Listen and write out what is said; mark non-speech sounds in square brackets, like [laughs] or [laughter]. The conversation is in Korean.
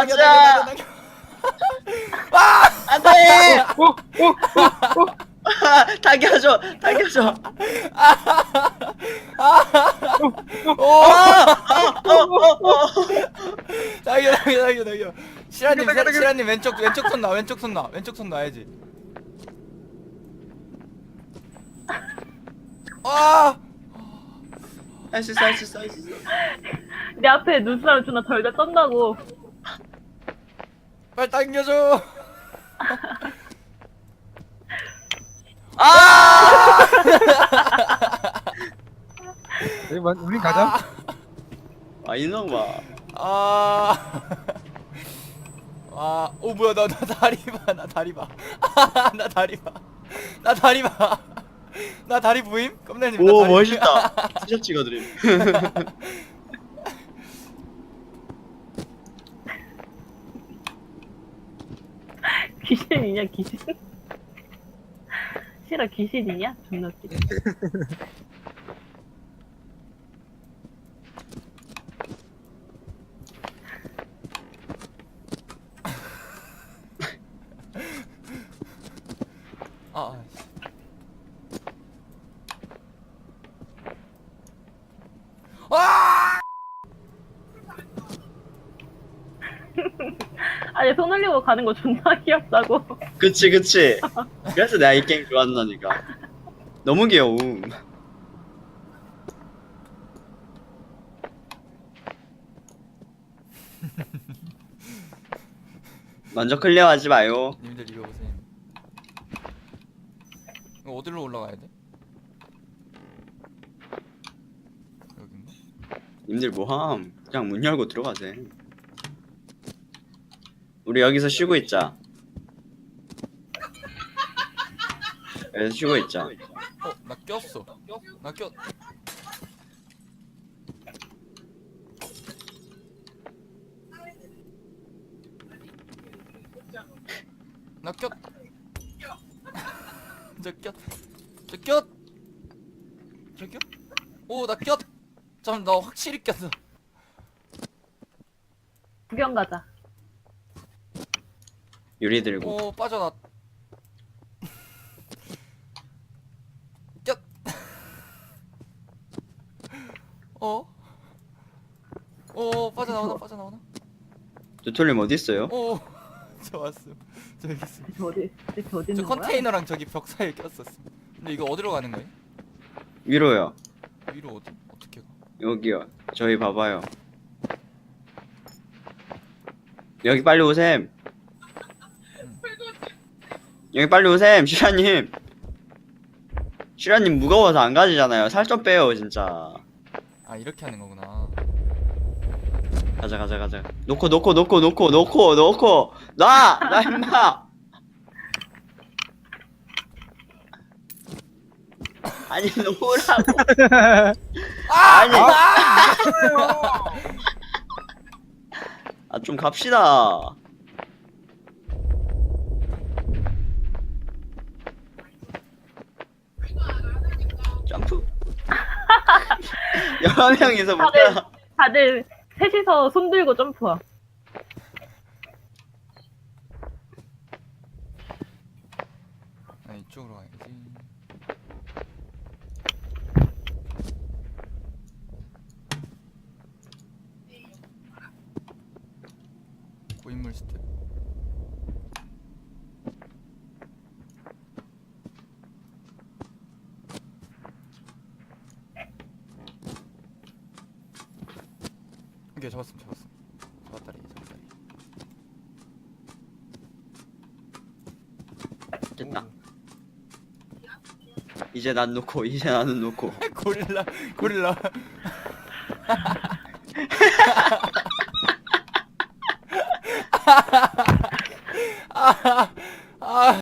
당겨 가자. 당겨 당겨 안돼. 오, 오, [laughs] 당겨줘. 당겨줘. 오 당겨 당겨 당겨 당겨 시라님 당겨, 당겨. 시라님 왼쪽 왼쪽 손놔 왼쪽 손놔 왼쪽 손 놔야지 아 할수 있어 할 수 있어 할 수 있어. 내 앞에 눈사람 존나 덜덜 떤다고. 빨리 당겨줘 아! 우리 먼- 우린 가자. 아 이놈 봐. 아. 아, 오 뭐야 나 나 다리 봐. 나 다리 봐. [laughs] 나 다리 봐. 나 다리 봐. 나 다리 보임? 깜짝님 나 오 다리 멋있다. 티셔츠 찍어드림. [laughs] 귀신이냐 귀신? 싫어 귀신이냐? 존나 웃기네. 아. 아, 씨. 아! 아니 손 올리고 가는 거 존나 [laughs] 귀엽다고. 그치 그치. 그래서 내가 이 게임 좋아한다니까. 너무 귀여움. [laughs] 먼저 클리어하지 마요. 님들 이거 보세요. 이거 어디로 올라가야 돼? 여긴가? 님들 뭐함? 그냥 문 열고 들어가세. 우리 여기서 쉬고 있자. 여기서 쉬고 있자. 어, 나 꼈어. 나 꼈. 나 꼈. [laughs] 저 꼈. 저 꼈. 저 꼈. 오, 나 꼈. 잠, 나 확실히 꼈어. 구경 가자. 유리 들고. 오, 빠져나. 꼈. 어? 오, 빠져나오나, 빠져나오나? 두톨님 어디 있어요? 오, [laughs] 저 왔음. 저 여기 있음. 어디 대체 어디 저 있는 거야? 컨테이너랑 저기 벽 사이에 꼈었어. 근데 이거 어디로 가는 거예요? 위로요. 위로 어디? 어떻게 가? 여기요. 저희 봐봐요. 여기 빨리 오셈. 여기 빨리 오셈, 시라님. 시라님 무거워서 안 가지잖아요. 살 좀 빼요, 진짜. 아 이렇게 하는 거구나. 가자, 가자, 가자. 놓고, 놓고, 놓고, 놓고, 놓고, 놓고. 놔! 나 임마! [laughs] 아니, 놓으라고. [laughs] 아니. 아, 좀 갑시다. 점프. 여러 명이서 못 다들 가. 다들 셋이서 손 들고 점프야. 아 이쪽으로 가야지. 고인물 스텝. 오케이 잡았음 잡았음 잡았다리 잡았다리 됐다. 이제 난 놓고, 이제 나는 놓고. [laughs] 고릴라 고릴라 아, [laughs] 아, [laughs]